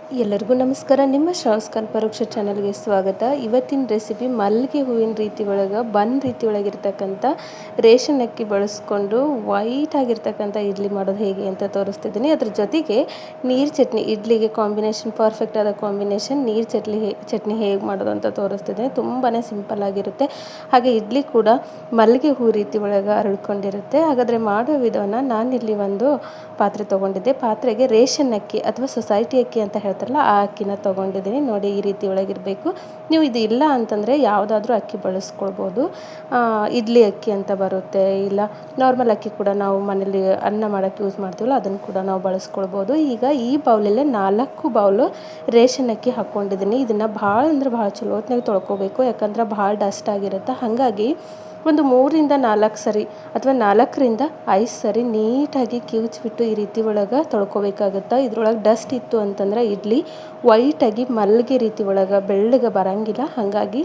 ಎಲ್ಲರಿಗೂ ನಮಸ್ಕಾರ. ನಿಮ್ಮ ಶ್ರಾವಸ್ಕರ್ ಪರೋಕ್ಷ ಚಾನಲ್ಗೆ ಸ್ವಾಗತ. ಇವತ್ತಿನ ರೆಸಿಪಿ ಮಲ್ಲಿಗೆ ಹೂವಿನ ರೀತಿ ಒಳಗೆ, ಬನ್ ರೀತಿ ಒಳಗಿರ್ತಕ್ಕಂಥ ರೇಷನ್ ಅಕ್ಕಿ ಬಳಸ್ಕೊಂಡು ವೈಟ್ ಆಗಿರ್ತಕ್ಕಂಥ ಇಡ್ಲಿ ಮಾಡೋದು ಹೇಗೆ ಅಂತ ತೋರಿಸ್ತಿದ್ದೀನಿ. ಅದ್ರ ಜೊತೆಗೆ ನೀರು ಚಟ್ನಿ, ಇಡ್ಲಿಗೆ ಕಾಂಬಿನೇಷನ್, ಪರ್ಫೆಕ್ಟ್ ಆದ ಕಾಂಬಿನೇಷನ್ ನೀರು ಚಟ್ನಿ ಚಟ್ನಿ ಹೇಗೆ ಮಾಡೋದು ಅಂತ ತೋರಿಸ್ತಿದ್ದೀನಿ. ತುಂಬಾ ಸಿಂಪಲ್ ಆಗಿರುತ್ತೆ. ಹಾಗೆ ಇಡ್ಲಿ ಕೂಡ ಮಲ್ಲಿಗೆ ಹೂ ರೀತಿ ಒಳಗೆ ಅರಳ್ಕೊಂಡಿರುತ್ತೆ. ಹಾಗಾದರೆ ಮಾಡೋ ವಿಧಾನ ಇಲ್ಲಿ ಒಂದು ಪಾತ್ರೆ ತೊಗೊಂಡಿದ್ದೆ. ಪಾತ್ರೆಗೆ ರೇಷನ್ ಅಕ್ಕಿ ಅಥವಾ ಸೊಸೈಟಿ ಅಕ್ಕಿ ಅಂತ ಹೇಳ್ತಾರಲ್ಲ, ಆ ಅಕ್ಕಿನ ತೊಗೊಂಡಿದ್ದೀನಿ, ನೋಡಿ ಈ ರೀತಿ ಒಳಗಿರಬೇಕು. ನೀವು ಇದು ಇಲ್ಲ ಅಂತಂದರೆ ಯಾವುದಾದ್ರೂ ಅಕ್ಕಿ ಬಳಸ್ಕೊಳ್ಬೋದು. ಇಡ್ಲಿ ಅಕ್ಕಿ ಅಂತ ಬರುತ್ತೆ, ಇಲ್ಲ ನಾರ್ಮಲ್ ಅಕ್ಕಿ ಕೂಡ ನಾವು ಮನೇಲಿ ಅನ್ನ ಮಾಡೋಕ್ಕೆ ಯೂಸ್ ಮಾಡ್ತೀವಲ್ಲ, ಅದನ್ನು ಕೂಡ ನಾವು ಬಳಸ್ಕೊಳ್ಬೋದು. ಈಗ ಈ ಬೌಲಲ್ಲೇ ನಾಲ್ಕು ಬೌಲು ರೇಷನ್ ಅಕ್ಕಿ ಹಾಕ್ಕೊಂಡಿದ್ದೀನಿ. ಇದನ್ನು ಭಾಳ ಅಂದ್ರೆ ಭಾಳ ಚಲೋ ಹೊತ್ನಾಗ ತೊಳ್ಕೊಬೇಕು, ಯಾಕಂದ್ರೆ ಭಾಳ ಡಸ್ಟ್ ಆಗಿರುತ್ತೆ. ಹಾಗಾಗಿ ಒಂದು ಮೂರಿಂದ ನಾಲ್ಕು ಸರಿ ಅಥವಾ ನಾಲ್ಕರಿಂದ ಐದು ಸರಿ ನೀಟಾಗಿ ಕಿವುಚ್ಬಿಟ್ಟು ಈ ರೀತಿ ಒಳಗೆ ತೊಳ್ಕೊಬೇಕಾಗುತ್ತೆ? ಇದ್ರೊಳಗೆ ಡಸ್ಟ್ ಇತ್ತು ಅಂತಂದ್ರೆ ಇಡ್ಲಿ, ವೈಟಾಗಿ ಮಲ್ಲಿಗೆ ರೀತಿ ಒಳಗೆ ಬೆಳ್ಳಗೆ ಬರೋಂಗಿಲ್ಲ. ಹಾಗಾಗಿ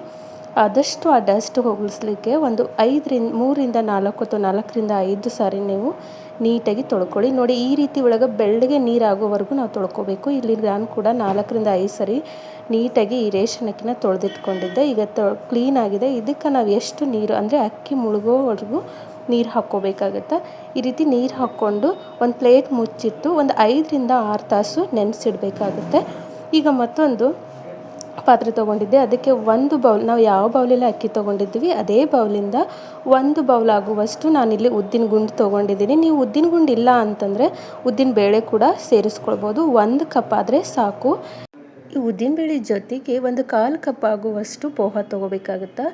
ಆದಷ್ಟು ಆ ಡಸ್ಟ್ ಹೋಗಿಸ್ಲಿಕ್ಕೆ ಒಂದು ಐದರಿಂದ, ಮೂರಿಂದ ನಾಲ್ಕು ಅಥವಾ ನಾಲ್ಕರಿಂದ ಐದು ಸಾರಿ ನೀವು ನೀಟಾಗಿ ತೊಳ್ಕೊಳ್ಳಿ. ನೋಡಿ, ಈ ರೀತಿ ಒಳಗೆ ಬೆಳ್ಳಗೆ ನೀರಾಗೋವರೆಗೂ ನಾವು ತೊಳ್ಕೊಬೇಕು. ಇಲ್ಲಿ ನಾನು ಕೂಡ ನಾಲ್ಕರಿಂದ ಐದು ಸರಿ ನೀಟಾಗಿ ಈ ರೇಷನ್ ಅಕ್ಕಿನ ತೊಳೆದಿಟ್ಕೊಂಡಿದ್ದೆ. ಈಗ ತೊ ಕ್ಲೀನ್ ಆಗಿದೆ. ಇದಕ್ಕೆ ನಾವು ಎಷ್ಟು ನೀರು, ಅಂದರೆ ಅಕ್ಕಿ ಮುಳುಗೋವರೆಗೂ ನೀರು ಹಾಕ್ಕೋಬೇಕಾಗತ್ತೆ? ಈ ರೀತಿ ನೀರು ಹಾಕ್ಕೊಂಡು ಒಂದು ಪ್ಲೇಟ್ ಮುಚ್ಚಿಟ್ಟು ಒಂದು ಐದರಿಂದ ಆರು ತಾಸು ನೆನೆಸಿಡ್ಬೇಕಾಗುತ್ತೆ. ಈಗ ಮತ್ತೊಂದು ಪಾತ್ರೆ ತೊಗೊಂಡಿದ್ದೆ. ಅದಕ್ಕೆ ಒಂದು ಬೌಲ್, ನಾವು ಯಾವ ಬೌಲಲ್ಲಿ ಅಕ್ಕಿ ತೊಗೊಂಡಿದ್ವಿ, ಅದೇ ಬೌಲಿಂದ ಒಂದು ಬೌಲ್ ಆಗುವಷ್ಟು ನಾನಿಲ್ಲಿ ಉದ್ದಿನ ಗುಂಡು ತೊಗೊಂಡಿದ್ದೀನಿ. ನೀವು ಉದ್ದಿನ ಗುಂಡು ಇಲ್ಲ ಅಂತಂದರೆ ಉದ್ದಿನ ಬೇಳೆ ಕೂಡ ಸೇರಿಸ್ಕೊಳ್ಬೋದು. ಒಂದು ಕಪ್ ಆದರೆ ಸಾಕು. ಈ ಉದ್ದಿನಬೇಳೆ ಜೊತೆಗೆ ಒಂದು ಕಾಲು ಕಪ್ ಆಗುವಷ್ಟು ಪೋಹ ತೊಗೋಬೇಕಾಗುತ್ತೆ?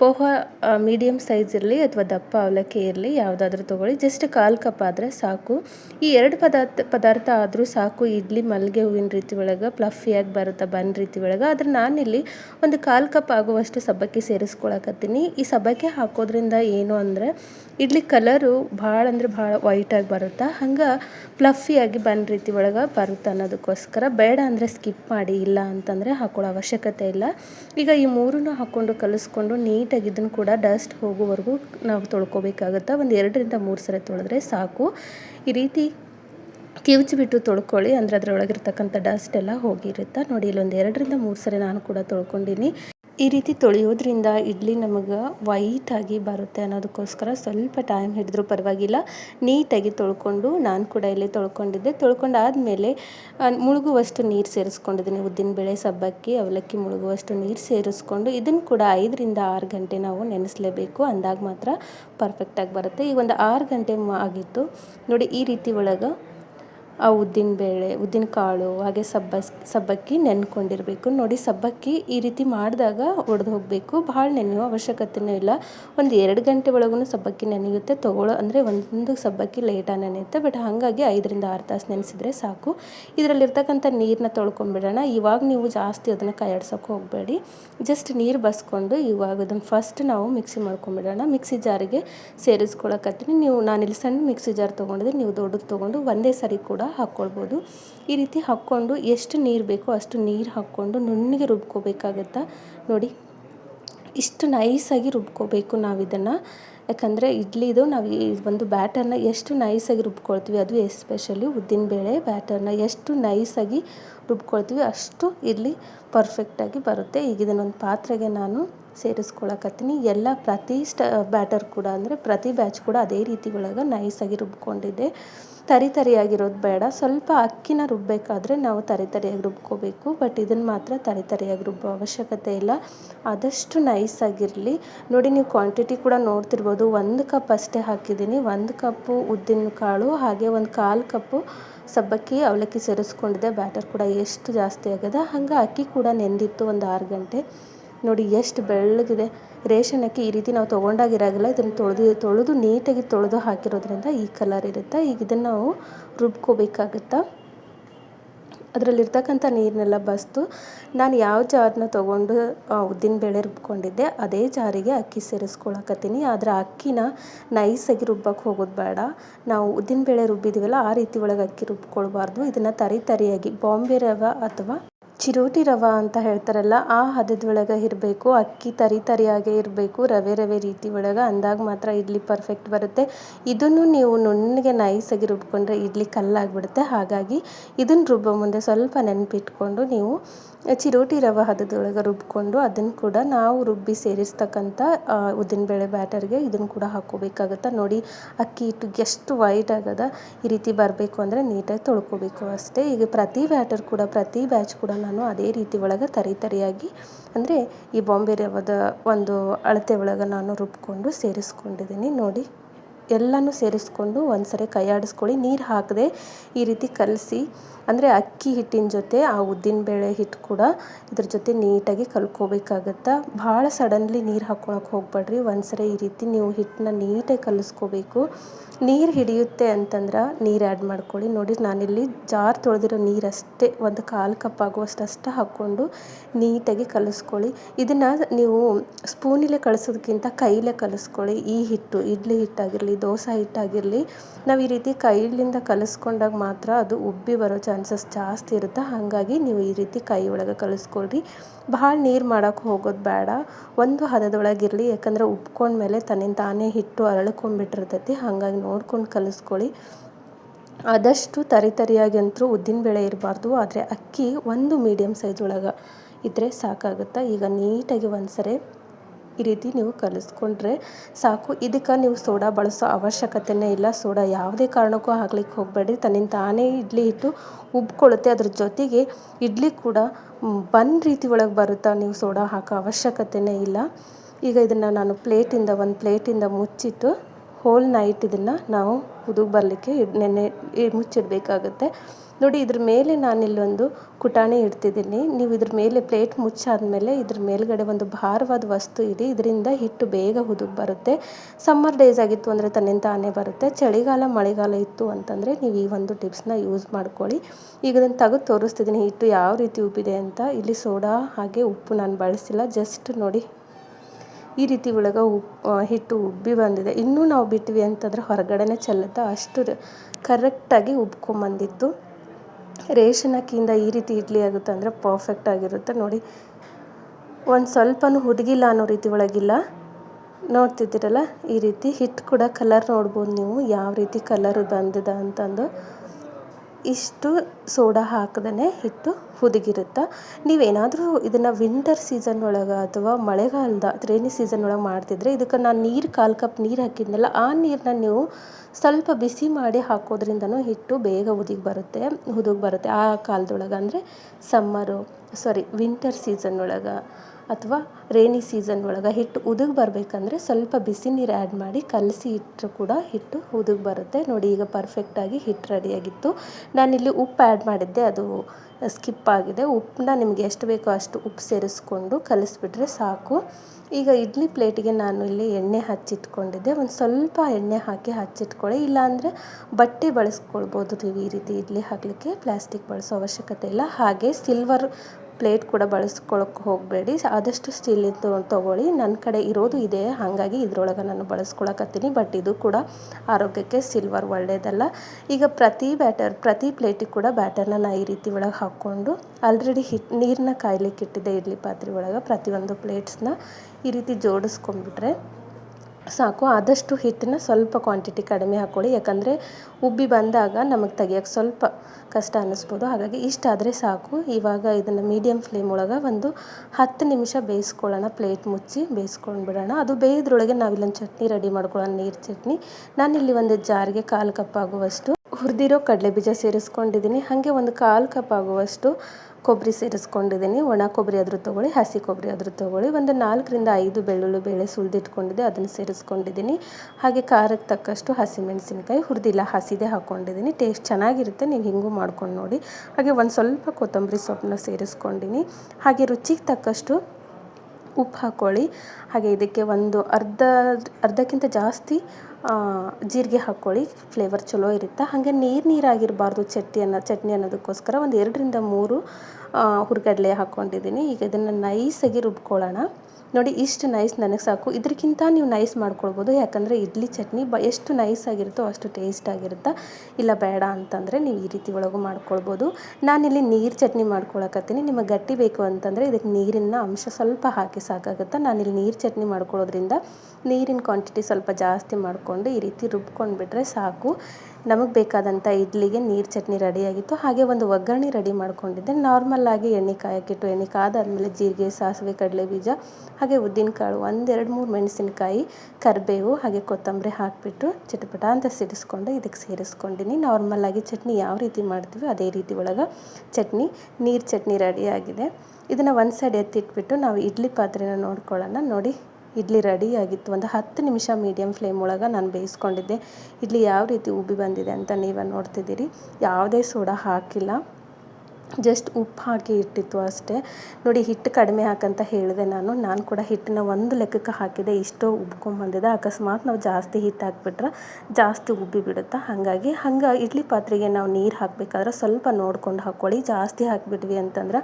ಪೋಹ ಮೀಡಿಯಮ್ ಸೈಜ್ ಇರಲಿ ಅಥವಾ ದಪ್ಪ ಅವಲಕ್ಕಿ ಇರಲಿ ಯಾವುದಾದ್ರೂ ತೊಗೊಳ್ಳಿ. ಜಸ್ಟ್ ಕಾಲು ಕಪ್ ಆದರೆ ಸಾಕು. ಈ ಎರಡು ಪದಾರ್ಥ ಪದಾರ್ಥ ಆದರೂ ಸಾಕು. ಇಡ್ಲಿ ಮಲ್ಲಿಗೆ ಹೂವಿನ ರೀತಿ ಒಳಗೆ ಪ್ಲಫಿಯಾಗಿ ಬರುತ್ತೆ ಬನ್ ರೀತಿ ಒಳಗೆ. ಆದರೆ ನಾನಿಲ್ಲಿ ಒಂದು ಕಾಲು ಕಪ್ ಆಗುವಷ್ಟು ಸಬ್ಬಕ್ಕಿ ಸೇರಿಸ್ಕೊಳಕತ್ತೀನಿ. ಈ ಸಬ್ಬಕ್ಕಿ ಹಾಕೋದ್ರಿಂದ ಏನು ಅಂದರೆ, ಇಡ್ಲಿ ಕಲರು ಭಾಳ ಅಂದ್ರೆ ಭಾಳ ವೈಟಾಗಿ ಬರುತ್ತೆ, ಹಂಗೆ ಪ್ಲಫಿಯಾಗಿ ಬನ್ ರೀತಿ ಒಳಗೆ ಬರುತ್ತೆ ಅನ್ನೋದಕ್ಕೋಸ್ಕರ ಬೇಡ ಅಂದರೆ ಸ್ಕಿಪ್ ಮಾಡಿ, ಇಲ್ಲ ಅಂತಂದರೆ ಹಾಕೊಳ್ಳೋ ಅವಶ್ಯಕತೆ ಇಲ್ಲ. ಈಗ ಈ ಮೂರನ್ನು ಹಾಕ್ಕೊಂಡು ಕಲಿಸ್ಕೊಂಡು ನೀಟಾಗಿ ಇದನ್ನು ಕೂಡ ಡಸ್ಟ್ ಹೋಗೋವರೆಗೂ ನಾವು ತೊಳ್ಕೊಬೇಕಾಗುತ್ತೆ. ಒಂದು ಎರಡರಿಂದ ಮೂರು ಸರಿ ತೊಳೆದ್ರೆ ಸಾಕು. ಈ ರೀತಿ ಕಿವುಚಿಬಿಟ್ಟು ತೊಳ್ಕೊಳ್ಳಿ. ಅಂದರೆ ಅದರೊಳಗಿರ್ತಕ್ಕಂಥ ಡಸ್ಟ್ ಎಲ್ಲ ಹೋಗಿರುತ್ತೆ. ನೋಡಿ, ಇಲ್ಲೊಂದು ಎರಡರಿಂದ ಮೂರು ಸರಿ ನಾನು ಕೂಡ ತೊಳ್ಕೊಂಡಿನಿ ಈ ರೀತಿ ತೊಳೆಯೋದ್ರಿಂದ ಇಡ್ಲಿ ನಮಗೆ ವೈಟಾಗಿ ಬರುತ್ತೆ ಅನ್ನೋದಕ್ಕೋಸ್ಕರ ಸ್ವಲ್ಪ ಟೈಮ್ ಹಿಡಿದ್ರೂ ಪರವಾಗಿಲ್ಲ. ನೀಟಾಗಿ ತೊಳ್ಕೊಂಡು ನಾನು ಕೂಡ ಇಲ್ಲಿ ತೊಳ್ಕೊಂಡಿದ್ದೆ. ತೊಳ್ಕೊಂಡಾದಮೇಲೆ ಮುಳುಗುವಷ್ಟು ನೀರು ಸೇರಿಸ್ಕೊಂಡಿದ್ದೀನಿ. ಉದ್ದಿನಬೇಳೆ ಸಬ್ಬಕ್ಕಿ, ಅವಲಕ್ಕಿ ಮುಳುಗುವಷ್ಟು ನೀರು ಸೇರಿಸ್ಕೊಂಡು ಇದನ್ನು ಕೂಡ ಐದರಿಂದ ಆರು ಗಂಟೆ ನಾವು ನೆನೆಸಲೇಬೇಕು. ಅಂದಾಗ ಮಾತ್ರ ಪರ್ಫೆಕ್ಟಾಗಿ ಬರುತ್ತೆ. ಈಗ ಒಂದು ಆರು ಗಂಟೆ ಆಗಿತ್ತು. ನೋಡಿ ಈ ರೀತಿ ಒಳಗೆ ಆ ಉದ್ದಿನ ಬೇಳೆ, ಉದ್ದಿನ ಕಾಳು, ಹಾಗೆ ಸಬ್ಬಸ್, ಸಬ್ಬಕ್ಕಿ ನೆನ್ಕೊಂಡಿರಬೇಕು. ನೋಡಿ ಸಬ್ಬಕ್ಕಿ ಈ ರೀತಿ ಮಾಡಿದಾಗ ಒಡೆದು ಹೋಗಬೇಕು. ಭಾಳ ನೆನೆಯುವ ಅವಶ್ಯಕತೆಯೂ ಇಲ್ಲ. ಒಂದು ಎರಡು ಗಂಟೆ ಒಳಗೂ ಸಬ್ಬಕ್ಕಿ ನೆನೆಯುತ್ತೆ. ತೊಗೊಳ್ಳೋ ಅಂದರೆ ಒಂದು ಸಬ್ಬಕ್ಕಿ ಲೇಟಾಗಿ ನೆನೆಯುತ್ತೆ. ಬಟ್ ಹಾಗಾಗಿ ಐದರಿಂದ ಆರು ತಾಸು ನೆನೆಸಿದ್ರೆ ಸಾಕು. ಇದರಲ್ಲಿರ್ತಕ್ಕಂಥ ನೀರನ್ನ ತೊಳ್ಕೊಂಡ್ಬಿಡೋಣ ಇವಾಗ ನೀವು ಜಾಸ್ತಿ ಅದನ್ನು ಕಾಯಾಡ್ಸೋಕೆ ಹೋಗಬೇಡಿ. ಜಸ್ಟ್ ನೀರು ಬಸ್ಕೊಂಡು ಇವಾಗ ಅದನ್ನು ಫಸ್ಟ್ ನಾವು ಮಿಕ್ಸಿ ಮಾಡ್ಕೊಂಬಿಡೋಣ. ಮಿಕ್ಸಿ ಜಾರಿಗೆ ಸೇರಿಸ್ಕೊಳಕತ್ತೀನಿ. ನೀವು ನಾನಿಲ್ಲಿ ಸಣ್ಣ ಮಿಕ್ಸಿ ಜಾರ್ ತೊಗೊಂಡಿದ್ರೆ ನೀವು ದೊಡ್ಡದು ತೊಗೊಂಡು ಒಂದೇ ಸರಿ ಕೂಡ ಹಾಕ್ಕೊಳ್ಬೋದು. ಈ ರೀತಿ ಹಾಕ್ಕೊಂಡು ಎಷ್ಟು ನೀರು ಬೇಕೋ ಅಷ್ಟು ನೀರು ಹಾಕ್ಕೊಂಡು ನುಣ್ಣಗೆ ರುಬ್ಕೋಬೇಕಾಗತ್ತಾ? ನೋಡಿ, ಇಷ್ಟು ನೈಸಾಗಿ ರುಬ್ಕೋಬೇಕು ನಾವು ಇದನ್ನು ಯಾಕಂದರೆ ಇಡ್ಲಿದು ನಾವು ಈ ಒಂದು ಬ್ಯಾಟರ್ನ ಎಷ್ಟು ನೈಸಾಗಿ ರುಬ್ಕೊಳ್ತೀವಿ, ಅದು ಎಸ್ಪೆಷಲಿ ಉದ್ದಿನಬೇಳೆ ಬ್ಯಾಟರ್ನ ಎಷ್ಟು ನೈಸಾಗಿ ರುಬ್ಕೊಳ್ತೀವಿ ಅಷ್ಟು ಇಡ್ಲಿ ಪರ್ಫೆಕ್ಟಾಗಿ ಬರುತ್ತೆ. ಈಗ ಇದನ್ನೊಂದು ಪಾತ್ರೆಗೆ ನಾನು ಸೇರಿಸ್ಕೊಳಕತ್ತೀನಿ. ಎಲ್ಲ ಪ್ರತಿ ಸ್ಟ, ಬ್ಯಾಟರ್ ಕೂಡ ಅಂದರೆ ಪ್ರತಿ ಬ್ಯಾಚ್ ಕೂಡ ಅದೇ ರೀತಿ ಒಳಗೆ ನೈಸಾಗಿ ರುಬ್ಕೊಂಡಿದ್ದೆ. ತರಿ ತರಿಯಾಗಿರೋದು ಬೇಡ. ಸ್ವಲ್ಪ ಅಕ್ಕಿನ ರುಬ್ಬಬೇಕಾದ್ರೆ ನಾವು ತರಿ ತರಿಯಾಗಿ ರುಬ್ಕೋಬೇಕು, ಬಟ್ ಇದನ್ನು ಮಾತ್ರ ತರಿ ತರಿಯಾಗಿ ರುಬ್ಬೋ ಅವಶ್ಯಕತೆ ಇಲ್ಲ. ಆದಷ್ಟು ನೈಸಾಗಿರಲಿ ನೋಡಿ, ನೀವು ಕ್ವಾಂಟಿಟಿ ಕೂಡ ನೋಡ್ತಿರ್ಬೋದು. ಒಂದು ಕಪ್ ಅಷ್ಟೇ ಹಾಕಿದ್ದೀನಿ. ಒಂದು ಕಪ್ಪು ಉದ್ದಿನ ಕಾಳು, ಹಾಗೆ ಒಂದು ಕಾಲು ಕಪ್ಪು ಸಬ್ಬಕ್ಕಿ, ಅವಲಕ್ಕಿ ಸೇರಿಸ್ಕೊಂಡಿದೆ ಬ್ಯಾಟರ್ ಕೂಡ ಎಷ್ಟು ಜಾಸ್ತಿ ಆಗ್ಯದ ಹಂಗೆ ಅಕ್ಕಿ ಕೂಡ ನೆಂದಿತ್ತು ಒಂದು ಆರು ಗಂಟೆ. ನೋಡಿ, ಎಷ್ಟು ಬೆಳ್ಳಗಿದೆ. ರೇಷನ್ ಅಕ್ಕಿ ಈ ರೀತಿ ನಾವು ತೊಗೊಂಡಾಗಿರಾಗಿಲ್ಲ ಇದನ್ನು ತೊಳೆದು ತೊಳೆದು ನೀಟಾಗಿ ತೊಳೆದು ಹಾಕಿರೋದ್ರಿಂದ ಈ ಕಲರ್ ಇರುತ್ತೆ. ಈಗ ಇದನ್ನು ನಾವು ರುಬ್ಕೋಬೇಕಾಗುತ್ತಾ? ಅದರಲ್ಲಿರ್ತಕ್ಕಂಥ ನೀರನ್ನೆಲ್ಲ ಬಸ್ತು. ನಾನು ಯಾವ ಜಾರನ್ನ ತೊಗೊಂಡು ಉದ್ದಿನಬೇಳೆ ರುಬ್ಕೊಂಡಿದ್ದೆ, ಅದೇ ಜಾರಿಗೆ ಅಕ್ಕಿ ಸೇರಿಸ್ಕೊಳಕತ್ತೀನಿ. ಆದರೆ ಅಕ್ಕಿನ ನೈಸಾಗಿ ರುಬ್ಬಕ್ಕೆ ಹೋಗೋದು ಬೇಡ. ನಾವು ಉದ್ದಿನ ಬೇಳೆ ರುಬ್ಬಿದ್ದೀವಲ್ಲ ಆ ರೀತಿ ಒಳಗೆ ಅಕ್ಕಿ ರುಬ್ಕೊಳ್ಬಾರ್ದು. ಇದನ್ನು ತರಿ ತರಿಯಾಗಿ, ಬಾಂಬೆ ರವ ಅಥವಾ ಚಿರೋಟಿ ರವ ಅಂತ ಹೇಳ್ತಾರಲ್ಲ, ಆ ಹದದೊಳಗೆ ಇರಬೇಕು, ಅಕ್ಕಿ ತರಿ ತರಿಯಾಗೆ ಇರಬೇಕು, ರವೆ ರವೆ ರೀತಿ ಒಳಗೆ, ಅಂದಾಗ ಮಾತ್ರ ಇಡ್ಲಿ ಪರ್ಫೆಕ್ಟ್ ಬರುತ್ತೆ. ಇದನ್ನು ನೀವು ನುಣ್ಣಗೆ ನೈಸಾಗಿ ರುಬ್ಕೊಂಡ್ರೆ ಇಡ್ಲಿ ಕಲ್ಲಾಗಿಬಿಡುತ್ತೆ. ಹಾಗಾಗಿ ಇದನ್ನು ರುಬ್ಬೋ ಮುಂದೆ ಸ್ವಲ್ಪ ನೆನಪಿಟ್ಕೊಂಡು ನೀವು ಚಿರೋಟಿ ರವೆ ಹದದೊಳಗೆ ರುಬ್ಕೊಂಡು ಅದನ್ನು ಕೂಡ ನಾವು ರುಬ್ಬಿ ಸೇರಿಸ್ತಕ್ಕಂಥ ಉದ್ದಿನಬೇಳೆ ಬ್ಯಾಟರ್ಗೆ ಇದನ್ನು ಕೂಡ ಹಾಕೋಬೇಕಾಗುತ್ತೆ ನೋಡಿ, ಅಕ್ಕಿ ಹಿಟ್ಟು ಎಷ್ಟು ವೈಟ್ ಆಗದ ಈ ರೀತಿ ಬರಬೇಕು ಅಂದರೆ ನೀಟಾಗಿ ತೊಳ್ಕೊಬೇಕು ಅಷ್ಟೇ. ಈಗ ಪ್ರತಿ ಬ್ಯಾಟರ್ ಕೂಡ, ಪ್ರತಿ ಬ್ಯಾಚ್ ಕೂಡ ನಾನು ಅದೇ ರೀತಿ ಒಳಗೆ ತರಿ ತರಿಯಾಗಿ, ಅಂದರೆ ಈ ಬಾಂಬೆ ರವದ ಒಂದು ಅಳತೆ ಒಳಗೆ ನಾನು ರುಬ್ಕೊಂಡು ಸೇರಿಸ್ಕೊಂಡಿದ್ದೀನಿ. ನೋಡಿ. ಎಲ್ಲನೂ ಸೇರಿಸ್ಕೊಂಡು ಒಂದು ಸರಿ ಕೈ ಆಡಿಸ್ಕೊಳ್ಳಿ ನೀರು ಹಾಕದೆ ಈ ರೀತಿ ಕಲಸಿ, ಅಂದರೆ ಅಕ್ಕಿ ಹಿಟ್ಟಿನ ಜೊತೆ, ಆ ಉದ್ದಿನಬೇಳೆ ಹಿಟ್ಟು ಕೂಡ ಇದ್ರ ಜೊತೆ ನೀಟಾಗಿ ಕಲ್ಕೋಬೇಕಾಗತ್ತೆ? ಭಾಳ ಸಡನ್ಲಿ ನೀರು ಹಾಕ್ಕೊಳಕ್ಕೆ ಹೋಗ್ಬೇಡ್ರಿ. ಒಂದು ಸರಿ ಈ ರೀತಿ ನೀವು ಹಿಟ್ಟನ್ನ ನೀಟಾಗಿ ಕಲಿಸ್ಕೋಬೇಕು. ನೀರು ಹಿಡಿಯುತ್ತೆ ಅಂತಂದ್ರೆ ನೀರು ಆ್ಯಡ್ ಮಾಡ್ಕೊಳ್ಳಿ. ನೋಡಿ, ನಾನಿಲ್ಲಿ ಜಾರ್ ತೊಳೆದಿರೋ ನೀರು ಅಷ್ಟೇ, ಒಂದು ಕಾಲು ಕಪ್ ಆಗುವಷ್ಟು ಅಷ್ಟೇ ಹಾಕ್ಕೊಂಡು ನೀಟಾಗಿ ಕಲಿಸ್ಕೊಳ್ಳಿ. ಇದನ್ನು ನೀವು ಸ್ಪೂನಿಲೆ ಕಲಿಸೋದಕ್ಕಿಂತ ಕೈಲೇ ಕಲಿಸ್ಕೊಳ್ಳಿ. ಈ ಹಿಟ್ಟು, ಇಡ್ಲಿ ಹಿಟ್ಟಾಗಿರಲಿ ದೋಸೆ ಹಿಟ್ಟಾಗಿರಲಿ, ನಾವು ಈ ರೀತಿ ಕೈಲಿಂದ ಕಲಿಸ್ಕೊಂಡಾಗ ಮಾತ್ರ ಅದು ಉಬ್ಬಿ ಬರೋ ಚಾನ್ಸಸ್ ಜಾಸ್ತಿ ಇರುತ್ತೆ. ಹಾಗಾಗಿ ನೀವು ಈ ರೀತಿ ಕೈ ಒಳಗೆ ಕಲಿಸ್ಕೊಳ್ರಿ. ಭಾಳ ನೀರು ಮಾಡೋಕ್ಕೆ ಹೋಗೋದು ಬೇಡ. ಒಂದು ಹದದೊಳಗಿರಲಿ ಯಾಕಂದ್ರೆ ಉಬ್ಕೊಂಡ್ಮೇಲೆ ತನ್ನಿಂದ ತಾನೇ ಹಿಟ್ಟು ಅರಳ್ಕೊಂಡ್ಬಿಟ್ಟಿರ್ತೈತಿ. ಹಾಗಾಗಿ ನೋಡ್ಕೊಂಡು ಕಲಿಸ್ಕೊಳ್ಳಿ. ಆದಷ್ಟು ತರಿ ತರಿಯಾಗಿ ಅಂತೂ ಉದ್ದಿನಬೇಳೆ ಇರಬಾರ್ದು, ಆದರೆ ಅಕ್ಕಿ ಒಂದು ಮೀಡಿಯಮ್ ಸೈಜ್ ಒಳಗೆ ಇದ್ದರೆ ಸಾಕಾಗುತ್ತೆ? ಈಗ ನೀಟಾಗಿ ಒಂದು ಸರಿ ಈ ರೀತಿ ನೀವು ಕಲಿಸ್ಕೊಂಡ್ರೆ ಸಾಕು. ಇದಕ್ಕೆ ನೀವು ಸೋಡಾ ಬಳಸೋ ಅವಶ್ಯಕತೆಯೇ ಇಲ್ಲ. ಸೋಡಾ ಯಾವುದೇ ಕಾರಣಕ್ಕೂ ಹಾಕ್ಲಿಕ್ಕೆ ಹೋಗಬೇಡಿ ತನ್ನಿಂದ ತಾನೇ ಇಡ್ಲಿ ಇಟ್ಟು ಉಬ್ಕೊಳ್ಳುತ್ತೆ. ಅದ್ರ ಜೊತೆಗೆ ಇಡ್ಲಿ ಕೂಡ ಬನ್ ರೀತಿ ಒಳಗೆ ಬರುತ್ತಾ ನೀವು ಸೋಡಾ ಹಾಕೋ ಅವಶ್ಯಕತೆಯೇ ಇಲ್ಲ. ಈಗ ಇದನ್ನು ನಾನು ಪ್ಲೇಟಿಂದ, ಒಂದು ಪ್ಲೇಟಿಂದ ಮುಚ್ಚಿಟ್ಟು ಹೋಲ್ ನೈಟ್ ಇದನ್ನು ನಾವು ಹುದುಗ್ ಬರಲಿಕ್ಕೆ ನೆನೆ ಮುಚ್ಚಿಡಬೇಕಾಗುತ್ತೆ. ನೋಡಿ, ಇದ್ರ ಮೇಲೆ ನಾನಿಲ್ಲೊಂದು ಕುಟಾಣಿ ಇಡ್ತಿದ್ದೀನಿ. ನೀವು ಇದ್ರ ಮೇಲೆ ಪ್ಲೇಟ್ ಮುಚ್ಚಾದ್ಮೇಲೆ ಇದ್ರ ಮೇಲ್ಗಡೆ ಒಂದು ಭಾರವಾದ ವಸ್ತು ಇಡಿ, ಇದರಿಂದ ಹಿಟ್ಟು ಬೇಗ ಹುದುಗ್ ಬರುತ್ತೆ. ಸಮ್ಮರ್ ಡೇಸ್ ಆಗಿತ್ತು ಅಂದರೆ ತನ್ನಿಂದ ತಾನೇ ಬರುತ್ತೆ. ಚಳಿಗಾಲ, ಮಳೆಗಾಲ ಇತ್ತು ಅಂತಂದರೆ ನೀವು ಈ ಒಂದು ಟಿಪ್ಸ್ನ ಯೂಸ್ ಮಾಡ್ಕೊಳ್ಳಿ. ಈಗ ಅದನ್ನು ತೆಗೆದು ತೋರಿಸ್ತಿದ್ದೀನಿ, ಹಿಟ್ಟು ಯಾವ ರೀತಿ ಉಬ್ಬಿದೆ ಅಂತ. ಇಲ್ಲಿ ಸೋಡಾ ಹಾಗೆ ಉಪ್ಪು ನಾನು ಬಳಸಿಲ್ಲ. ಜಸ್ಟ್ ನೋಡಿ ಈ ರೀತಿ ಒಳಗೆ ಹಿಟ್ಟು ಉಬ್ಬಿ ಬಂದಿದೆ. ಇನ್ನೂ ನಾವು ಬಿಟ್ವಿ ಅಂತಂದ್ರೆ ಹೊರಗಡೆನೇ ಚೆಲ್ಲುತ್ತೆ. ಅಷ್ಟು ಕರೆಕ್ಟಾಗಿ ಉಬ್ಕೊಂಬಂದಿತ್ತು ರೇಷನ್ ಅಕ್ಕಿಯಿಂದ ಈ ರೀತಿ ಇಡ್ಲಿ ಆಗುತ್ತೆ ಅಂದರೆ ಪರ್ಫೆಕ್ಟ್ ಆಗಿರುತ್ತೆ. ನೋಡಿ, ಒಂದು ಸ್ವಲ್ಪನೂ ಹುದುಗಿಲ್ಲ ಅನ್ನೋ ರೀತಿ ಒಳಗಿಲ್ಲ. ನೋಡ್ತಿದ್ದೀರಲ್ಲ, ಈ ರೀತಿ ಹಿಟ್ಟು ಕೂಡ ಕಲರ್ ನೋಡ್ಬೋದು ನೀವು. ಯಾವ ರೀತಿ ಕಲರ್ ಬಂದಿದೆ ಅಂತಂದು ಇಷ್ಟು ಸೋಡಾ ಹಾಕದೇ ಹಿಟ್ಟು ಹುದುಗಿರುತ್ತೆ? ನೀವೇನಾದರೂ ಇದನ್ನು ವಿಂಟರ್ ಸೀಸನ್ ಒಳಗೆ ಅಥವಾ ಮಳೆಗಾಲದ ರೇನಿ ಸೀಸನ್ ಒಳಗೆ ಮಾಡ್ತಿದ್ರೆ ಇದಕ್ಕೆ ನಾನು ನೀರು, ಕಾಲು ಕಪ್ ನೀರು ಹಾಕಿದ್ನಲ್ಲ, ಆ ನೀರನ್ನ ನೀವು ಸ್ವಲ್ಪ ಬಿಸಿ ಮಾಡಿ ಹಾಕೋದ್ರಿಂದನೂ ಹಿಟ್ಟು ಬೇಗ ಉದಿಗೆ ಬರುತ್ತೆ, ಹುದುಗಿ ಬರುತ್ತೆ ಆ ಕಾಲದೊಳಗೆ. ಅಂದರೆ ಸಮ್ಮರು ಸಾರಿ ವಿಂಟರ್ ಸೀಸನ್ ಒಳಗೆ. ಅಥವಾ ರೇನಿ ಸೀಸನ್ ಒಳಗೆ ಹಿಟ್ಟು ಉದುಗ್ ಬರಬೇಕಂದ್ರೆ ಸ್ವಲ್ಪ ಬಿಸಿ ನೀರು ಆ್ಯಡ್ ಮಾಡಿ ಕಲಸಿ ಇಟ್ಟರು ಕೂಡ ಹಿಟ್ಟು ಉದುಗ್ ಬರುತ್ತೆ. ನೋಡಿ ಈಗ ಪರ್ಫೆಕ್ಟಾಗಿ ಹಿಟ್ಟು ರೆಡಿಯಾಗಿತ್ತು ನಾನಿಲ್ಲಿ ಉಪ್ಪು ಆ್ಯಡ್ ಮಾಡಿದ್ದೆ. ಅದು ಸ್ಕಿಪ್ ಆಗಿದೆ. ಉಪ್ಪನ್ನ ನಿಮಗೆ ಎಷ್ಟು ಬೇಕೋ ಅಷ್ಟು ಉಪ್ಪು ಸೇರಿಸ್ಕೊಂಡು ಕಲಿಸ್ಬಿಟ್ರೆ ಸಾಕು. ಈಗ ಇಡ್ಲಿ ಪ್ಲೇಟಿಗೆ ನಾನು ಇಲ್ಲಿ ಎಣ್ಣೆ ಹಚ್ಚಿಟ್ಕೊಂಡಿದ್ದೆ. ಒಂದು ಸ್ವಲ್ಪ ಎಣ್ಣೆ ಹಾಕಿ ಹಚ್ಚಿಟ್ಕೊಳ್ಳಿ. ಇಲ್ಲಾಂದರೆ ಬಟ್ಟೆ ಬಳಸ್ಕೊಳ್ಬೋದು ನೀವು ಈ ರೀತಿ ಇಡ್ಲಿ ಹಾಕಲಿಕ್ಕೆ. ಪ್ಲಾಸ್ಟಿಕ್ ಬಳಸೋ ಅವಶ್ಯಕತೆ ಇಲ್ಲ. ಹಾಗೆ ಸಿಲ್ವರ್ ಪ್ಲೇಟ್ ಕೂಡ ಬಳಸ್ಕೊಳಕ್ಕೆ ಹೋಗಬೇಡಿ. ಆದಷ್ಟು ಸ್ಟೀಲಿಂದು ತೊಗೊಳ್ಳಿ. ನನ್ನ ಕಡೆ ಇರೋದು ಇದೆ. ಹಾಗಾಗಿ ಇದ್ರೊಳಗೆ ನಾನು ಬಳಸ್ಕೊಳಕತ್ತೀನಿ. ಬಟ್ ಇದು ಕೂಡ ಆರೋಗ್ಯಕ್ಕೆ ಸಿಲ್ವರ್ ಒಳ್ಳೆಯದಲ್ಲ ಈಗ ಪ್ರತಿ ಬ್ಯಾಟರ್ ಪ್ರತಿ ಪ್ಲೇಟಿಗೆ ಕೂಡ ಬ್ಯಾಟರ್ನ ನಾ ಈ ರೀತಿ ಒಳಗೆ ಹಾಕ್ಕೊಂಡು ಆಲ್ರೆಡಿ ಹಿಟ್ ನೀರನ್ನ ಕಾಯ್ಲಿಕ್ಕೆ ಇಟ್ಟಿದ್ದೆ ಇಡ್ಲಿ ಪಾತ್ರೆ ಒಳಗೆ ಪ್ರತಿಯೊಂದು ಪ್ಲೇಟ್ಸ್ನ ಈ ರೀತಿ ಜೋಡಿಸ್ಕೊಂಡ್ಬಿಟ್ರೆ ಸಾಕು, ಆದಷ್ಟು ಹಿಟ್ಟನ್ನ ಸ್ವಲ್ಪ ಕ್ವಾಂಟಿಟಿ ಕಡಿಮೆ ಹಾಕ್ಕೊಳ್ಳಿ ಯಾಕಂದರೆ ಉಬ್ಬಿ ಬಂದಾಗ ನಮಗೆ ತೆಗಿಯೋಕ್ಕೆ ಸ್ವಲ್ಪ ಕಷ್ಟ ಅನ್ನಿಸ್ಬೋದು. ಹಾಗಾಗಿ ಇಷ್ಟಾದರೆ ಸಾಕು. ಇವಾಗ ಇದನ್ನು ಮೀಡಿಯಮ್ ಫ್ಲೇಮ್ ಒಳಗೆ ಒಂದು ಹತ್ತು ನಿಮಿಷ ಬೇಯಿಸ್ಕೊಳ್ಳೋಣ. ಪ್ಲೇಟ್ ಮುಚ್ಚಿ ಬೇಯಿಸ್ಕೊಂಡು ಬಿಡೋಣ. ಅದು ಬೇಯ್ದ್ರೊಳಗೆ ನಾವಿಲ್ಲೊಂದು ಚಟ್ನಿ ರೆಡಿ ಮಾಡ್ಕೊಳ್ಳೋಣ. ನೀರು ಚಟ್ನಿ. ನಾನಿಲ್ಲಿ ಒಂದು ಜಾರಿಗೆ ಕಾಲು ಕಪ್ ಆಗುವಷ್ಟು. ಹುರಿದಿರೋ ಕಡಲೆ ಬೀಜ ಸೇರಿಸ್ಕೊಂಡಿದ್ದೀನಿ ಹಾಗೆ ಒಂದು ಕಾಲು ಕಪ್ ಆಗುವಷ್ಟು ಕೊಬ್ಬರಿ ಸೇರಿಸ್ಕೊಂಡಿದ್ದೀನಿ, ಒಣ ಕೊಬ್ಬರಿ ಆದರೂ ತೊಗೊಳ್ಳಿ, ಹಸಿ ಕೊಬ್ಬರಿ ಆದರೂ ತೊಗೊಳ್ಳಿ. ಒಂದು ನಾಲ್ಕರಿಂದ ಐದು ಬೆಳ್ಳುಳ್ಳಿ ಬೇಳೆ ಸುಲಿದಿಟ್ಕೊಂಡಿದ್ದೆ, ಅದನ್ನು ಸೇರಿಸ್ಕೊಂಡಿದ್ದೀನಿ. ಹಾಗೆ ಖಾರಕ್ಕೆ ತಕ್ಕಷ್ಟು ಹಸಿಮೆಣಸಿನ್ಕಾಯಿ, ಹುರಿದಿಲ್ಲ ಹಸಿದೆ ಹಾಕ್ಕೊಂಡಿದ್ದೀನಿ. ಟೇಸ್ಟ್ ಚೆನ್ನಾಗಿರುತ್ತೆ, ನೀವು ಹಿಂಗೂ ಮಾಡ್ಕೊಂಡು ನೋಡಿ. ಹಾಗೆ ಒಂದು ಸ್ವಲ್ಪ ಕೊತ್ತಂಬರಿ ಸೊಪ್ಪನ್ನ ಸೇರಿಸ್ಕೊಂಡಿನಿ. ಹಾಗೆ ರುಚಿಗೆ ತಕ್ಕಷ್ಟು ಉಪ್ಪು ಹಾಕ್ಕೊಳ್ಳಿ ಹಾಗೆ ಇದಕ್ಕೆ ಒಂದು ಅರ್ಧ, ಅರ್ಧಕ್ಕಿಂತ ಜಾಸ್ತಿ ಜೀರಿಗೆ ಹಾಕ್ಕೊಳ್ಳಿ ಫ್ಲೇವರ್ ಚಲೋ ಇರುತ್ತೆ. ಹಾಗೆ ನೀರು ನೀರಾಗಿರಬಾರ್ದು ಚಟ್ನಿ ಅನ್ನೋ ಚಟ್ನಿ ಅನ್ನೋದಕ್ಕೋಸ್ಕರ ಒಂದು ಎರಡರಿಂದ ಮೂರು ಹುರ್ಗಡ್ಲೆ ಹಾಕ್ಕೊಂಡಿದ್ದೀನಿ ಈಗ ಇದನ್ನು ನೈಸಾಗಿ ರುಬ್ಕೊಳ್ಳೋಣ. ನೋಡಿ, ಇಷ್ಟು ನೈಸ್ ನನಗೆ ಸಾಕು. ಇದಕ್ಕಿಂತ ನೀವು ನೈಸ್ ಮಾಡ್ಕೊಳ್ಬೋದು. ಯಾಕಂದರೆ ಇಡ್ಲಿ ಚಟ್ನಿ ಬ, ಎಷ್ಟು ನೈಸ್ ಆಗಿರುತ್ತೋ ಅಷ್ಟು ಟೇಸ್ಟ್ ಆಗಿರುತ್ತಾ? ಇಲ್ಲ ಬೇಡ ಅಂತಂದರೆ ನೀವು ಈ ರೀತಿ ಒಳಗೂ ಮಾಡ್ಕೊಳ್ಬೋದು. ನಾನಿಲ್ಲಿ ನೀರು ಚಟ್ನಿ ಮಾಡ್ಕೊಳಕತ್ತೀನಿ. ನಿಮಗೆ ಗಟ್ಟಿ ಬೇಕು ಅಂತಂದರೆ ಇದಕ್ಕೆ ನೀರಿನ ಅಂಶ ಸ್ವಲ್ಪ ಹಾಕಿ ಸಾಕಾಗುತ್ತೆ? ನಾನಿಲ್ಲಿ ನೀರು ಚಟ್ನಿ ಮಾಡ್ಕೊಳ್ಳೋದ್ರಿಂದ ನೀರಿನ ಕ್ವಾಂಟಿಟಿ ಸ್ವಲ್ಪ ಜಾಸ್ತಿ ಮಾಡಿಕೊಂಡು ಈ ರೀತಿ ರುಬ್ಕೊಂಡ್ಬಿಟ್ರೆ ಸಾಕು. ನಮಗೆ ಬೇಕಾದಂಥ ಇಡ್ಲಿಗೆ ನೀರು ಚಟ್ನಿ ರೆಡಿಯಾಗಿತ್ತು ಹಾಗೆ ಒಂದು ಒಗ್ಗರಣೆ ರೆಡಿ ಮಾಡ್ಕೊಂಡಿದ್ದೆ. ನಾರ್ಮಲ್ಲಾಗಿ ಎಣ್ಣೆ ಕಾಯಕ್ಕಿಟ್ಟು, ಎಣ್ಣೆ ಕಾದಾದಮೇಲೆ ಜೀರಿಗೆ, ಸಾಸಿವೆ, ಕಡಲೆ ಬೀಜ, ಹಾಗೆ ಉದ್ದಿನಕಾಳು, ಒಂದೆರಡು ಮೂರು ಮೆಣಸಿನಕಾಯಿ, ಕರಿಬೇವು, ಹಾಗೆ ಕೊತ್ತಂಬರಿ ಹಾಕಿಬಿಟ್ಟು ಚಟಪಟ ಅಂತ ಸಿಡಿಸ್ಕೊಂಡು ಇದಕ್ಕೆ ಸೇರಿಸ್ಕೊಂಡಿನಿ. ನಾರ್ಮಲ್ಲಾಗಿ ಚಟ್ನಿ ಯಾವ ರೀತಿ ಮಾಡ್ತೀವಿ ಅದೇ ರೀತಿ ಒಳಗೆ ಚಟ್ನಿ, ನೀರು ಚಟ್ನಿ ರೆಡಿಯಾಗಿದೆ ಇದನ್ನು ಒಂದು ಸೈಡ್ ಎತ್ತಿಟ್ಬಿಟ್ಟು ನಾವು ಇಡ್ಲಿ ಪಾತ್ರೆನ ನೋಡ್ಕೊಳ್ಳೋಣ. ನೋಡಿ ಇಡ್ಲಿ ರೆಡಿ ಆಗಿತ್ತು. ಒಂದು ಹತ್ತು ನಿಮಿಷ ಮೀಡಿಯಮ್ ಫ್ಲೇಮ್ ಒಳಗೆ ನಾನು ಬೇಯಿಸ್ಕೊಂಡಿದ್ದೆ. ಇಡ್ಲಿ ಯಾವ ರೀತಿ ಉಬ್ಬಿ ಬಂದಿದೆ ಅಂತ ನೀವು ನೋಡ್ತಿದ್ದೀರಿ. ಯಾವುದೇ ಸೋಡಾ ಹಾಕಿಲ್ಲ. ಜಸ್ಟ್ ಉಪ್ಪು ಹಾಕಿ ಇಟ್ಟಿತ್ತು ಅಷ್ಟೇ. ನೋಡಿ, ಹಿಟ್ಟು ಕಡಿಮೆ ಹಾಕಂತ ಹೇಳಿದೆ ನಾನು. ನಾನು ಕೂಡ ಹಿಟ್ಟನ್ನ ಒಂದು ಲೆಕ್ಕಕ್ಕೆ ಹಾಕಿದೆ. ಇಷ್ಟೋ ಉಬ್ಕೊಂಬಂದಿದೆ. ಅಕಸ್ಮಾತ್ ನಾವು ಜಾಸ್ತಿ ಹಿಟ್ಟು ಹಾಕ್ಬಿಟ್ರೆ ಜಾಸ್ತಿ ಉಬ್ಬಿ ಬಿಡುತ್ತೆ? ಹಾಗಾಗಿ, ಹಂಗೆ ಇಡ್ಲಿ ಪಾತ್ರೆಗೆ ನಾವು ನೀರು ಹಾಕಬೇಕಾದ್ರೆ ಸ್ವಲ್ಪ ನೋಡ್ಕೊಂಡು ಹಾಕ್ಕೊಳ್ಳಿ ಜಾಸ್ತಿ ಹಾಕಿಬಿಟ್ವಿ ಅಂತಂದ್ರೆ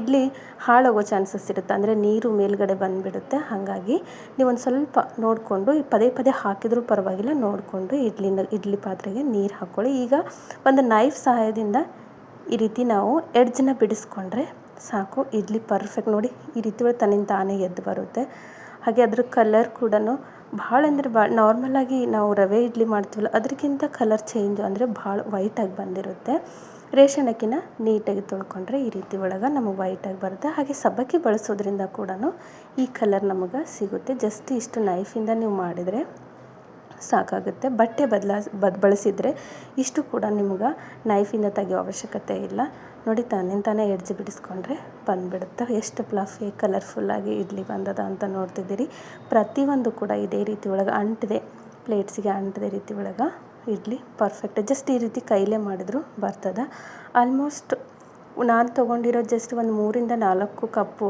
ಇಡ್ಲಿ ಹಾಳಾಗೋ ಚಾನ್ಸಸ್ ಇರುತ್ತೆ. ಅಂದರೆ ನೀರು ಮೇಲ್ಗಡೆ ಬಂದುಬಿಡುತ್ತೆ. ಹಾಗಾಗಿ ನೀವು ಸ್ವಲ್ಪ ನೋಡಿಕೊಂಡು, ಪದೇ ಪದೇ ಹಾಕಿದರೂ ಪರವಾಗಿಲ್ಲ, ನೋಡಿಕೊಂಡು ಇಡ್ಲಿನ, ಇಡ್ಲಿ ಪಾತ್ರೆಗೆ ನೀರು ಹಾಕ್ಕೊಳ್ಳಿ ಈಗ ಒಂದು ನೈಫ್ ಸಹಾಯದಿಂದ ಈ ರೀತಿ ನಾವು ಎಡ್ಜನ್ನ ಬಿಡಿಸ್ಕೊಂಡ್ರೆ ಸಾಕು, ಇಡ್ಲಿ ಪರ್ಫೆಕ್ಟ್ ನೋಡಿ ಈ ರೀತಿ ತನ್ನಿಂದ ತಾನೇ ಎದ್ದು ಬರುತ್ತೆ. ಹಾಗೆ ಅದ್ರ ಕಲರ್ ಕೂಡ ಭಾಳ ಅಂದರೆ ಭಾಳ ನಾರ್ಮಲಾಗಿ ನಾವು ರವೆ ಇಡ್ಲಿ ಮಾಡ್ತೀವಲ್ಲ ಅದಕ್ಕಿಂತ ಕಲರ್ ಚೇಂಜ್ ಅಂದರೆ ಭಾಳ ವೈಟಾಗಿ ಬಂದಿರುತ್ತೆ. ರೇಷನ್ ನೀಟಾಗಿ ತೊಳ್ಕೊಂಡ್ರೆ ಈ ರೀತಿ ಒಳಗೆ ನಮಗೆ ವೈಟಾಗಿ ಬರುತ್ತೆ. ಹಾಗೆ ಸಬ್ಬಕ್ಕಿ ಬಳಸೋದ್ರಿಂದ ಕೂಡ ಈ ಕಲರ್ ನಮಗೆ ಸಿಗುತ್ತೆ. ಜಸ್ಟ್ ಇಷ್ಟು ನೈಫಿಂದ ನೀವು ಮಾಡಿದರೆ ಸಾಕಾಗುತ್ತೆ. ಬಟ್ಟೆ ಬದಲಾಸ್ ಬದ್, ಬಳಸಿದರೆ ಇಷ್ಟು ಕೂಡ ನಿಮ್ಗೆ ನೈಫಿಂದ ತೆಗೆಯೋ ಅವಶ್ಯಕತೆ ಇಲ್ಲ. ನೋಡಿ ತಾನೇ ಎಡ್ಜ್ ಬಿಡಿಸ್ಕೊಂಡ್ರೆ ಬಂದುಬಿಡುತ್ತೆ. ಎಷ್ಟು ಪ್ಲಫಿ ಕಲರ್ಫುಲ್ಲಾಗಿ ಇಡ್ಲಿ ಬಂದದ ಅಂತ ನೋಡ್ತಿದ್ದೀರಿ. ಪ್ರತಿಯೊಂದು ಕೂಡ ಇದೇ ರೀತಿ ಒಳಗೆ ಅಂಟಿದೆ. ಪ್ಲೇಟ್ಸಿಗೆ ಅಂಟಿದೆ ರೀತಿ ಒಳಗೆ ಇಡ್ಲಿ. ಪರ್ಫೆಕ್ಟ್ ಜಸ್ಟ್ ಈ ರೀತಿ ಕೈಲೇ ಮಾಡಿದ್ರು ಬರ್ತದೆ. ಆಲ್ಮೋಸ್ಟ್ ನಾನು ತೊಗೊಂಡಿರೋ ಜಸ್ಟ್ ಒಂದು ಮೂರಿಂದ ನಾಲ್ಕು ಕಪ್ಪು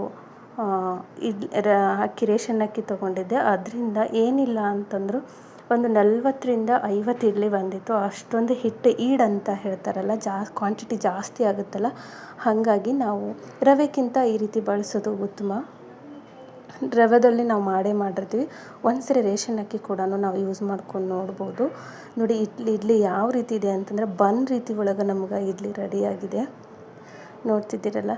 ಇಡ್ ಅಕ್ಕಿ, ರೇಷನ್ ಅಕ್ಕಿ ತೊಗೊಂಡಿದ್ದೆ. ಅದರಿಂದ ಏನಿಲ್ಲ ಅಂತಂದರೂ ಒಂದು ನಲ್ವತ್ತರಿಂದ ಐವತ್ತು ಇಡ್ಲಿ ಬಂದಿತ್ತು. ಅಷ್ಟೊಂದು ಹಿಟ್ಟು ಅಂತ ಹೇಳ್ತಾರಲ್ಲ, ಜಾ ಕ್ವಾಂಟಿಟಿ ಜಾಸ್ತಿ ಆಗುತ್ತಲ್ಲ? ಹಾಗಾಗಿ ನಾವು ರವೆಕ್ಕಿಂತ ಈ ರೀತಿ ಬಳಸೋದು ಉತ್ತಮ. ರವೆದಲ್ಲಿ ನಾವು ಮಾಡೇ ಮಾಡಿರ್ತೀವಿ. ಒಂದ್ಸರಿ ರೇಷನ್ ಅಕ್ಕಿ ಕೂಡ ನಾವು ಯೂಸ್ ಮಾಡ್ಕೊಂಡು ನೋಡ್ಬೋದು. ನೋಡಿ, ಇಡ್ಲಿ ಇಡ್ಲಿ ಯಾವ ರೀತಿ ಇದೆ ಅಂತಂದರೆ ಬನ್ ರೀತಿ ಒಳಗೆ ನಮ್ಗೆ ಇಡ್ಲಿ ರೆಡಿಯಾಗಿದೆ ನೋಡ್ತಿದ್ದೀರಲ್ಲ?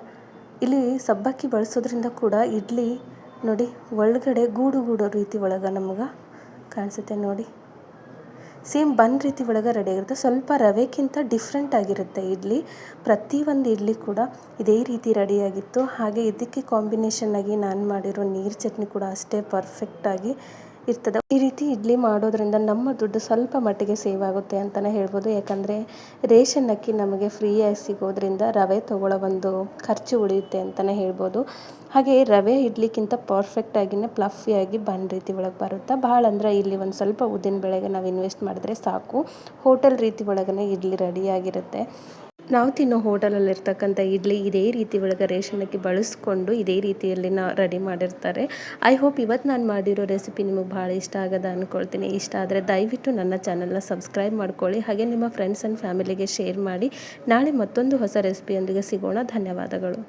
ಇಲ್ಲಿ ಸಬ್ಬಕ್ಕಿ ಬಳಸೋದ್ರಿಂದ ಕೂಡ ಇಡ್ಲಿ ನೋಡಿ, ಒಳಗಡೆ ಗೂಡು ಗೂಡೋ ರೀತಿ ಒಳಗೆ ನಮ್ಗೆ ಕಾಣಿಸುತ್ತೆ ನೋಡಿ. ಸೇಮ್ ಬನ್ ರೀತಿ ಒಳಗೆ ರೆಡಿ ಆಗಿರುತ್ತೆ. ಸ್ವಲ್ಪ ರವೆಗಿಂತ ಡಿಫ್ರೆಂಟ್ ಆಗಿರುತ್ತೆ ಇಡ್ಲಿ. ಪ್ರತಿಯೊಂದು ಇಡ್ಲಿ ಕೂಡ ಇದೇ ರೀತಿ ರೆಡಿಯಾಗಿತ್ತು ಹಾಗೆ ಇದಕ್ಕೆ ಕಾಂಬಿನೇಷನ್ ಆಗಿ ನಾನು ಮಾಡಿರೋ ನೀರು ಚಟ್ನಿ ಕೂಡ ಅಷ್ಟೇ ಪರ್ಫೆಕ್ಟಾಗಿ ಇರ್ತದೆ. ಈ ರೀತಿ ಇಡ್ಲಿ ಮಾಡೋದ್ರಿಂದ ನಮ್ಮ ದುಡ್ಡು ಸ್ವಲ್ಪ ಮಟ್ಟಿಗೆ ಸೇವ್ ಆಗುತ್ತೆ ಅಂತಲೇ ಹೇಳ್ಬೋದು. ಯಾಕಂದರೆ ರೇಷನ್ ಅಕ್ಕಿ ನಮಗೆ ಫ್ರೀಯಾಗಿ ಸಿಗೋದ್ರಿಂದ ರವೆ ತೊಗೊಳ್ಳೋ ಒಂದು ಖರ್ಚು ಉಳಿಯುತ್ತೆ ಅಂತಲೇ ಹೇಳ್ಬೋದು. ಹಾಗೆ ರವೆ ಇಡ್ಲಿಕ್ಕಿಂತ ಪರ್ಫೆಕ್ಟಾಗಿಯೇ ಪ್ಲಫಿಯಾಗಿ ಬನ್ ರೀತಿ ಒಳಗೆ ಬರುತ್ತಾ? ಭಾಳ ಅಂದರೆ ಇಲ್ಲಿ ಒಂದು ಸ್ವಲ್ಪ ಉದ್ದಿನ ಬೆಳೆಗೆ ನಾವು ಇನ್ವೆಸ್ಟ್ ಮಾಡಿದ್ರೆ ಸಾಕು. ಹೋಟೆಲ್ ರೀತಿ ಒಳಗೇ ಇಡ್ಲಿ ರೆಡಿಯಾಗಿರುತ್ತೆ ನಾವು ತಿನ್ನೋ ಹೋಟೆಲಲ್ಲಿರ್ತಕ್ಕಂಥ ಇಡ್ಲಿ ಇದೇ ರೀತಿ ಒಳಗೆ ರೇಷನಕ್ಕೆ ಬಳಸ್ಕೊಂಡು ಇದೇ ರೀತಿಯಲ್ಲಿ ನಾ ರೆಡಿ ಮಾಡಿರ್ತಾರೆ. ಐ ಹೋಪ್ ಇವತ್ತು ನಾನು ಮಾಡಿರೋ ರೆಸಿಪಿ ನಿಮಗೆ ಭಾಳ ಇಷ್ಟ ಆಗದ ಅಂದ್ಕೊಳ್ತೀನಿ ಇಷ್ಟ ಆದರೆ ದಯವಿಟ್ಟು ನನ್ನ ಚಾನಲ್ನ ಸಬ್ಸ್ಕ್ರೈಬ್ ಮಾಡ್ಕೊಳ್ಳಿ. ಹಾಗೆ ನಿಮ್ಮ ಫ್ರೆಂಡ್ಸ್ ಆ್ಯಂಡ್ ಫ್ಯಾಮಿಲಿಗೆ ಶೇರ್ ಮಾಡಿ. ನಾಳೆ ಮತ್ತೊಂದು ಹೊಸ ರೆಸಿಪಿಯೊಂದಿಗೆ ಸಿಗೋಣ. ಧನ್ಯವಾದಗಳು.